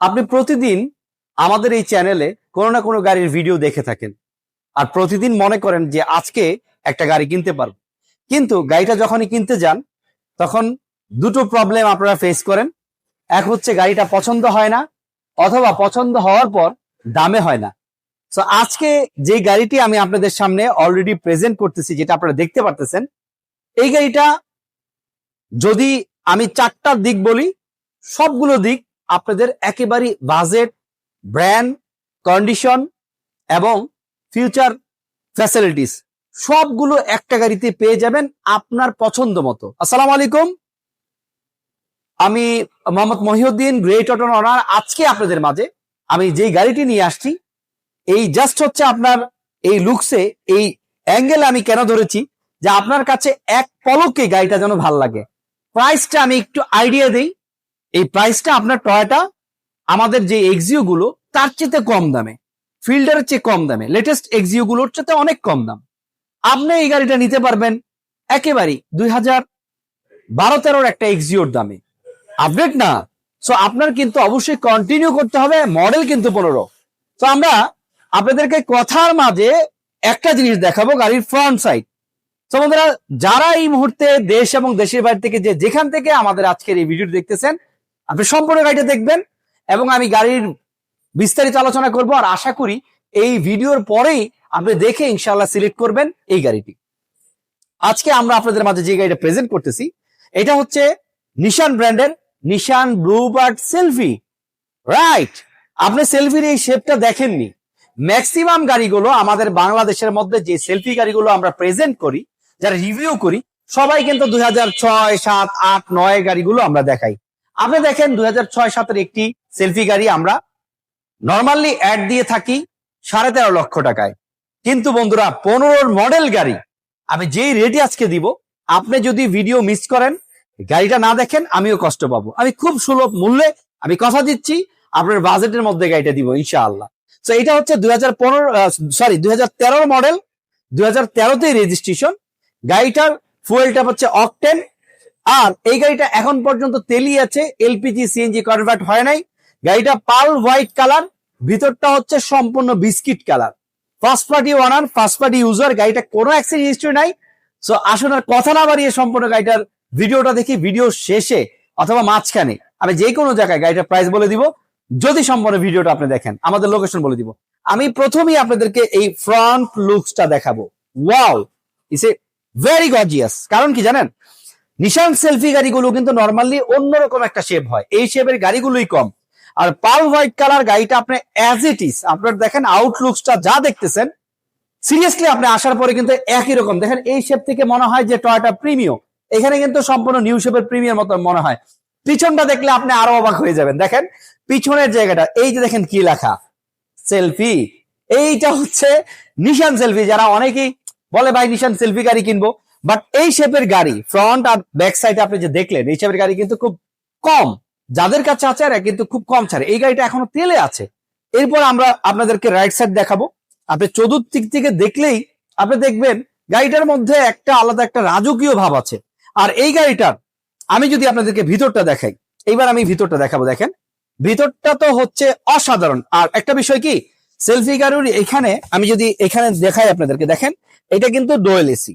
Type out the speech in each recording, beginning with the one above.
আপনি প্রতিদিন আমাদের এই চ্যানেলে কোনো না কোনো গাড়ির ভিডিও দেখে থাকেন। আর প্রতিদিন মনে করেন যে আজকে একটা গাড়ি কিনতে পারব। কিন্তু গাড়িটা যখনই কিনতে যান, তখন দুটো প্রবলেম আপনারা ফেস করেন। এক হচ্ছে গাড়িটা পছন্দ হয় না, অথবা পছন্দ হওয়ার পর দামে হয় না। তো আজকে যে গাড়িটি আমি আপনাদের সামনে অলরেডি প্রেজেন্ট করতেছি, যেটা আপনারা দেখতে পারতেছেন, এই গাড়িটা যদি আমি চারটা দিক বলি, সবগুলো দিক আপনাদের একেবারে বাজেট, ব্র্যান্ড, কন্ডিশন এবং ফিউচার ফ্যাসিলিটিস সবগুলো একটা গাড়িতে পেয়ে যাবেন আপনার পছন্দ মতো। আসসালামু আলাইকুম। আমি Mohammad Mohiuddin great auto owner আজকে আপনাদের মাঝে আমি যেই গাড়িটি নিয়ে আসছি, এই জাস্ট হচ্ছে আপনার এই লুকসে এই অ্যাঙ্গেল আমি কেন ধরেছি যে আপনার কাছে এক পলকে গাড়িটা যেন ভালো লাগে। প্রাইসটা আমি একটু আইডিয়া দিই। এই প্রাইসটা আপনার টয়টা আমাদের যে এক্সিও গুলো, তার চেয়ে কম দামে। ফিল্ডারের চেয়ে কম দামে। লেটেস্ট এক্সিও গুলোর চেয়ে অনেক কম দাম। আপনি এই গাড়িটা নিতে পারবেন একেবারেই দুই হাজার বারো তেরোর একটা এক্সিওর দামে। আপডেট না? সো আপনার কিন্তু অবশ্যই কন্টিনিউ করতে হবে মডেল কিন্তু পনেরো। তো আমরা আপনাদেরকে কথার মাঝে একটা জিনিস দেখাবো গাড়ির ফ্রন্ট সাইড তো বন্ধুরা, যারা এই মুহূর্তে দেশ এবং দেশের বাইরে থেকে যে যেখান থেকে আমাদের আজকের এই ভিডিও দেখতেছেন আপনি সম্পূর্ণ গাড়িটা দেখবেন এবং আমি গাড়ির বিস্তারিত আলোচনা করব, আর আশা করি এই ভিডিওর পরেই আপনি দেখে ইনশাল্লাহ সিলেক্ট করবেন এই গাড়িটি। আজকে আমরা আপনাদের মাঝে যে গাড়িটা প্রেজেন্ট করতেছি, এটা হচ্ছে নিশান ব্র্যান্ডের নিশান ব্লুবার্ড সেলফি রাইট আপনি সেলফির এই শেপটা দেখেননি। ম্যাক্সিমাম গাড়িগুলো আমাদের বাংলাদেশের মধ্যে যে সেলফি গাড়িগুলো আমরা প্রেজেন্ট করি, যারা রিভিউ করি, সবাই কিন্তু দুই হাজার ছয়, সাত, আট, নয় গাড়িগুলো আমরা দেখাই। আপনি দেখেন দুই হাজার ছয় সাতের একটি সেলফি গাড়ি আমরা নর্মালি অ্যাড দিয়ে থাকি সাড়ে তেরো লক্ষ টাকায়। কিন্তু বন্ধুরা, পনেরোর মডেল গাড়ি, আমি যেই রেটে আজকে দিব, আপনি যদি ভিডিও মিস করেন, গাড়িটা না দেখেন, আমিও কষ্ট পাবো। আমি খুব সুলভ মূল্যে আমি কথা দিচ্ছি, আপনার বাজেটের মধ্যে গাড়িটা দিব, ইনশাআল্লাহ। তো এটা হচ্ছে দুই হাজার পনেরো সরি দুই হাজার মডেল দুই হাজার তেরোতেই রেজিস্ট্রেশন গাড়িটার ফুয়েলটা হচ্ছে অকটেন আর এই গাড়িটা এখন পর্যন্ত তেলি আছে এলপিজি সিএনজি কনভার্ট হয় নাই। গাড়িটা পাল হোয়াইট কালার, ভিতরটা হচ্ছে সম্পূর্ণ biscuit colour. First party owner first party user গাড়িটা কোনো অ্যাক্সিডেন্ট হিস্ট্রি নাই। সো আসলে আর কথা না বাড়িয়ে সম্পূর্ণ গাড়িটার ভিডিওটা দেখি ভিডিও শেষে অথবা মাঝখানে। আমি যে কোনো জায়গায় গাড়িটার প্রাইস বলে দিব। যদি সম্পূর্ণ ভিডিওটা আপনি দেখেন, আমাদের লোকেশন বলে দিব। আমি প্রথমেই আপনাদেরকে এই ফ্রন্ট লুকসটা দেখাবো। Wow is a very gorgeous কারণ কি জানেন? নিশান সেলফি গাড়িগুলো কিন্তু নর্মালি অন্যরকম একটা শেপ হয়। এই শেপের গাড়িগুলোই কম। আর পাল হোয়াইট কালার গাড়িটা আপনি অ্যাজ ইট ইস আপনার দেখেন আউটলুকসটা যা দেখতেছেন সিরিয়াসলি আপনি আসার পরে কিন্তু একই রকম। দেখেন এই শেপ থেকে মনে হয় যে টয়টা প্রিমিয় এখানে কিন্তু সম্পূর্ণ নিউ শেপের প্রিমিয়ার মতো মনে হয়। পিছনটা দেখলে আপনি আরও অবাক হয়ে যাবেন। দেখেন, পিছনের জায়গাটা, এই যে দেখেন কি লেখা? সেলফি এইটা হচ্ছে নিশান সেলফি যারা অনেকেই বলে, ভাই নিশান সেলফি গাড়ি কিনবো। বাট এই শেপের গাড়ি ফ্রন্ট আর ব্যাক সাইডে আপনি যে দেখলেন, এই শেপের গাড়ি কিন্তু খুব কম। যাদের কাছে আছে এরা কিন্তু খুব কম ছাড়ে। এই গাড়িটা এখনও তেলে আছে। এরপর আমরা আপনাদেরকে রাইট সাইড দেখাবো। আপনি চতুর্দিক থেকে দেখলেই আপনি দেখবেন গাড়িটার মধ্যে একটা আলাদা একটা রাজকীয় ভাব আছে। আর এই গাড়িটার, আমি যদি আপনাদেরকে ভিতরটা দেখাই, এইবার আমি ভিতরটা দেখাবো, দেখেন। ভিতরটা তো হচ্ছে অসাধারণ। আর একটা বিষয় কি সেলফি গাড়ির এখানে, আমি যদি এখানে দেখাই আপনাদেরকে, দেখেন, এটা কিন্তু ডোয়েল এসি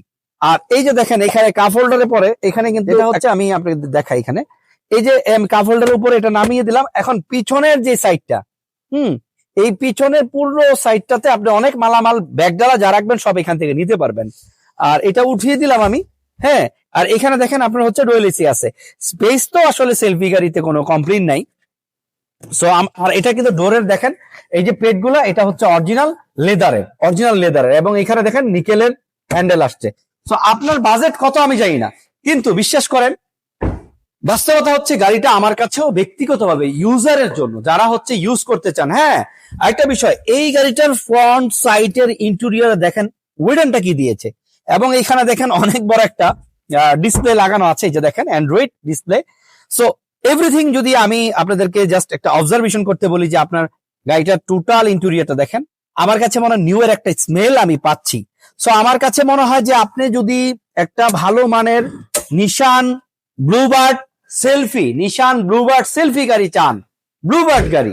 আর এই যে দেখেন এখানে কাপ হোল্ডারের পরে এখানে কিন্তু এটা হচ্ছে আমি আপনাদের দেখাই এখানে। এই যে কাপ হোল্ডারের উপরে এটা নামিয়ে দিলাম। এখন পিছনের যে সাইডটা হুম এই পিছনের পুরো সাইডটাতে আপনি অনেক মালামাল ব্যাগডালা যা রাখবেন সব এখান থেকে নিতে পারবেন। আর এটা উঠিয়ে দিলাম আমি হ্যাঁ আর এখানে দেখেন আপনার হচ্ছে ডোয়েল এসি আছে। স্পেস তো আসলে সেলফি গাড়িতে কোনো কমপ্লেন নাই। সো আর এটা কিন্তু ডোরের দেখেন এই যে প্লেট এটা হচ্ছে অরিজিনাল লেদারের অরিজিনাল লেদারের এবং এখানে দেখেন নিকেলের হ্যান্ডেল আসছে। সো আপনার বাজেট কত আমি জানি না। কিন্তু বিশ্বাস করেন, বাস্তবতা হচ্ছে গাড়িটা আমার কাছেও ব্যক্তিগতভাবে ইউজারের জন্য, যারা হচ্ছে ইউজ করতে চান। হ্যাঁ একটা বিষয়, এই গাড়িটার ফ্রন্ট সাইডের ইন্টেরিয়র দেখেন উইডেনটা কি দিয়েছে? এবং এখানে দেখেন অনেক বড় একটা ডিসপ্লে লাগানো আছে যে দেখেন অ্যান্ড্রয়েড ডিসপ্লে সো এভরিথিং যদি আমি আপনাদেরকে জাস্ট একটা অবজারভেশন করতে বলি যে আপনার গাড়িটার টোটাল ইন্টেরিয়রটা দেখেন, আমার কাছে মনে হয় নিউ এর একটা স্মেল আমি পাচ্ছি। সো আমার কাছে মনে হয় যে আপনি যদি একটা ভালো মানের Nissan Bluebird selfie Nissan Bluebird selfie গাড়ি চান ব্লুবার্ড গাড়ি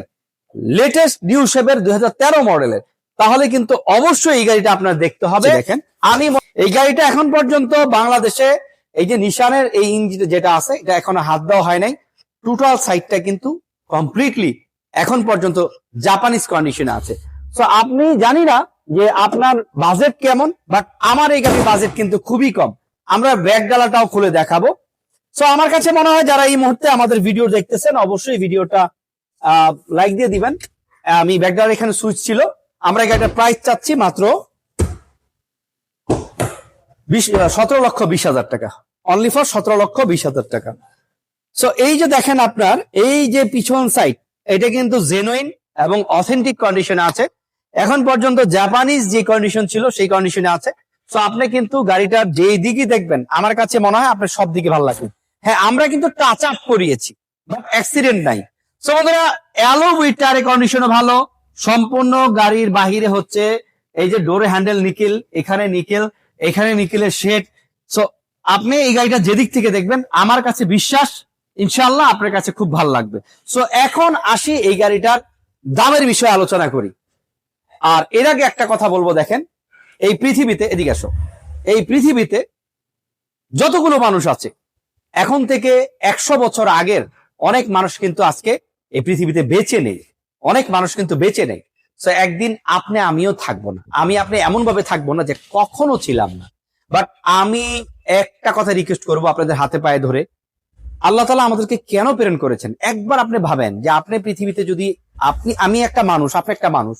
লেটেস্ট নিউ শেপের দুই মডেলের তাহলে কিন্তু অবশ্যই এই গাড়িটা আপনার দেখতে হবে। দেখেন। আমি এই গাড়িটা এখন পর্যন্ত বাংলাদেশে এই যে নিশানের এই ইঞ্জিন যেটা আছে এটা এখনও হাত দেওয়া হয় নাই। টোটাল সাইডটা কিন্তু কমপ্লিটলি এখন পর্যন্ত জাপানিজ কন্ডিশনে আছে। তো আপনি জানি না যে আপনার বাজেট কেমন বাট আমার এই গাড়ির বাজেট কিন্তু খুবই কম। আমরা ব্যাগ ডালাটাও খুলে দেখাবো। সো আমার কাছে মনে হয় যারা এই মুহূর্তে আমাদের ভিডিও দেখতেছেন, অবশ্যই ভিডিওটা লাইক দিয়ে দিবেন। আমি ব্যাগ ডালার এখানে সুইচ ছিল। আমরা গাড়িটার প্রাইস চাচ্ছি মাত্র বিশ সতেরো লক্ষ বিশ হাজার টাকা। অনলি ফর সতেরো লক্ষ বিশ হাজার টাকা। সো এই যে দেখেন আপনার, এই যে পিছন সাইড এটা কিন্তু জেনুইন এবং অথেন্টিক কন্ডিশনে আছে। এখন পর্যন্ত জাপানিজ যে কন্ডিশন ছিল, সেই কন্ডিশনে আছে। তো আপনি কিন্তু গাড়িটা যেই দিকই দেখবেন, আমার কাছে মনে হয় আপনার সব দিকে ভালো লাগবে। হ্যাঁ আমরা কিন্তু টাচ আপ করিয়েছি অ্যাক্সিডেন্ট নাই। সো বন্ধুরা অ্যালো উইটারের কন্ডিশনও ভালো। সম্পূর্ণ গাড়ির বাহিরে হচ্ছে এই যে ডোরে হ্যান্ডেল নিকেল, এখানে নিকেল, এখানে নিকেলের শেড সো আপনি এই গাড়িটা যেদিক থেকে দেখবেন, আমার কাছে বিশ্বাস ইনশাল্লাহ আপনার কাছে খুব ভালো লাগবে। সো এখন আসি এই গাড়িটার দামের বিষয়ে আলোচনা করি। আর এর আগে একটা কথা বলব দেখেন, এই পৃথিবীতে, এদিকে আসো, এই পৃথিবীতে যতগুলো মানুষ আছে, এখন থেকে একশো বছর আগের অনেক মানুষ কিন্তু আজকে এই পৃথিবীতে বেঁচে নেই, অনেক মানুষ কিন্তু বেঁচে নেই। তো একদিন আপনি, আমিও থাকব না। আমি, আপনি এমন ভাবে থাকব না যে কখনো ছিলাম না। বাট আমি একটা কথা রিকোয়েস্ট করব আপনাদের হাতে পায়ে ধরে। আল্লাহ তালা আমাদেরকে কেন প্রেরণ করেছেন? একবার আপনি ভাবেন যে আপনি পৃথিবীতে যদি, আপনি, আমি একটা মানুষ, আপনি একটা মানুষ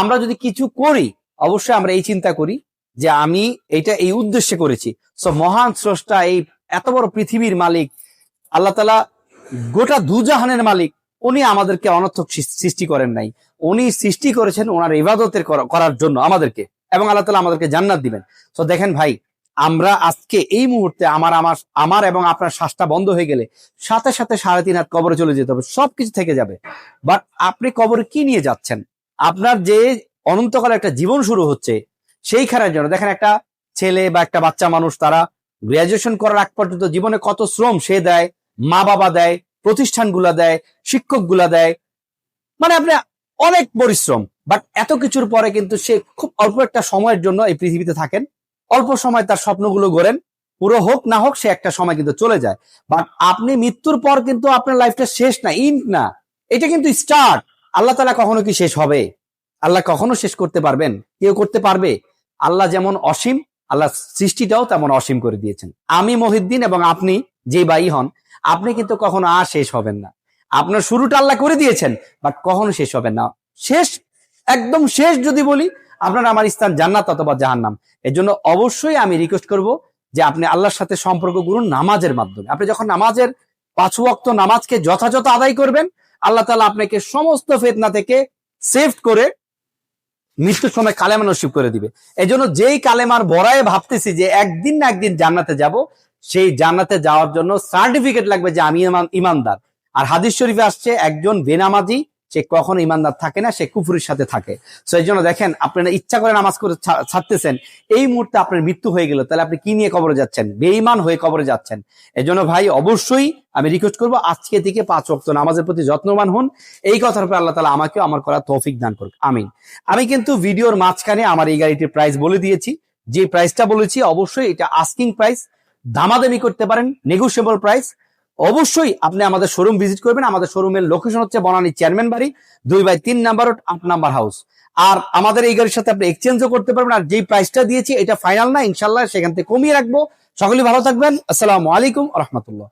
আমরা যদি কিছু করি, অবশ্যই আমরা এই চিন্তা করি যে আমি এটা এই উদ্দেশ্যে করেছি। সো মহান স্রষ্টা, এই এত বড় পৃথিবীর মালিক, আল্লাহ তালা গোটা দুজাহানের মালিক, উনি আমাদেরকে অনর্থক সৃষ্টি করেন নাই। উনি সৃষ্টি করেছেন ওনার ইবাদতের করার জন্য আমাদেরকে এবং আল্লাহ তালা আমাদেরকে জান্নাত দিবেন। তো দেখেন ভাই, আমরা আজকে এই মুহূর্তে আমার আমার আমার এবং আপনার শ্বাসটা বন্ধ হয়ে গেলে সাথে সাথে সাড়ে তিন হাত কবরে চলে যেতে হবে, সবকিছু থেকে যাবে। বাট আপনি কবরে কি নিয়ে যাচ্ছেন? আপনার যে অনন্তকালে একটা জীবন শুরু হচ্ছে সেইখানের জন্য। দেখেন একটা ছেলে বা একটা বাচ্চা মানুষ, তারা গ্রাজুয়েশন করার আগ পর্যন্ত জীবনে কত শ্রম সে দেয়, মা বাবা দেয়, প্রতিষ্ঠানগুলা দেয়, শিক্ষকগুলা দেয়। মানে আপনি অনেক পরিশ্রম বাট এত কিছুর পরে কিন্তু সে খুব অল্প একটা সময়ের জন্য এই পৃথিবীতে থাকেন। অল্প সময় তার স্বপ্নগুলো গড়েন, পুরো হোক না হোক সে একটা সময় কিন্তু চলে যায়। বাট আপনি মৃত্যুর পর কিন্তু আপনার লাইফটা শেষ না ইন্ট না। এটা কিন্তু স্টার্ট আল্লাহ তালা কখনো কি শেষ হবে? আল্লাহ কখনো শেষ করতে পারবেন? কেউ করতে পারবে? আল্লাহ যেমন অসীম, আল্লাহ সৃষ্টিটাও তেমন অসীম করে দিয়েছেন। আমি মহিদ্দিন এবং আপনি যে বাই হন, আপনি কিন্তু কখনো আর শেষ হবেন না। আপনার শুরুটা আল্লাহ করে দিয়েছেন, বাট কখনো শেষ হবেন না। শেষ, একদম শেষ যদি বলি, আপনার আমার স্থান জান্নাত অথবা জাহান্নাম। এর জন্য অবশ্যই আমি রিকোয়েস্ট করব যে আপনি আল্লাহর সাথে সম্পর্ক করুন নামাজের মাধ্যমে। আপনি যখন নামাজের পাঁচ ওয়াক্ত নামাজকে যথাযথ আদায় করবেন আল্লাহ তালা আপনাকে সমস্ত ফেতনা থেকে সেভ করে মৃত্যুর সময় কালেমা নসিব করে দিবে। এই জন্য যেই কালেমার বড়ায় ভাবতেছি যে একদিন না একদিন জান্নাতে যাব, সেই জান্নাতে যাওয়ার জন্য সার্টিফিকেট লাগবে যে আমি ইমান- ইমানদার। আর হাদিস শরীফে আসছে, একজন বেনামাজি সে কখনো ইমানদার থাকে না, সে কুফুরের সাথে থাকে। তো এই জন্য দেখেন, আপনারা ইচ্ছা করে নামাজ করে ছাড়তেছেন, এই মুহূর্তে আপনার মৃত্যু হয়ে গেল, তাহলে আপনি কি নিয়ে কবরে যাচ্ছেন? বেঈমান হয়ে কবরে যাচ্ছেন। এই জন্য ভাই, অবশ্যই আমি রিকোয়েস্ট করব, আজকে থেকে পাঁচ ওয়াক্ত নামাজের প্রতি যত্নবান হন। এই কথার উপর আল্লাহ তালা আমাকেও আমার করা তৌফিক দান করুক। আমিন। আমি কিন্তু ভিডিওর মাঝখানে আমার এই গাড়িটির প্রাইস বলে দিয়েছি। যে প্রাইসটা বলেছি, অবশ্যই এটা আস্কিং প্রাইস দামাদামি করতে পারেন নেগোসিয়েবল প্রাইস অবশ্যই আপনি আমাদের শোরুম ভিজিট করবেন। আমাদের শোরুমের লোকেশন হচ্ছে বনানী চেয়ারম্যান বাড়ি, দুই বাই তিন নাম্বার রোড আট নাম্বার হাউস আর আমাদের এই গাড়ির সাথে আপনি এক্সচেঞ্জও করতে পারবেন। আর যেই প্রাইসটা দিয়েছি, এটা ফাইনাল না ইনশাল্লাহ সেখান থেকে কমিয়ে রাখব। সকলেই ভালো থাকবেন। আসসালামু আলাইকুম রহমতুল্লাহ।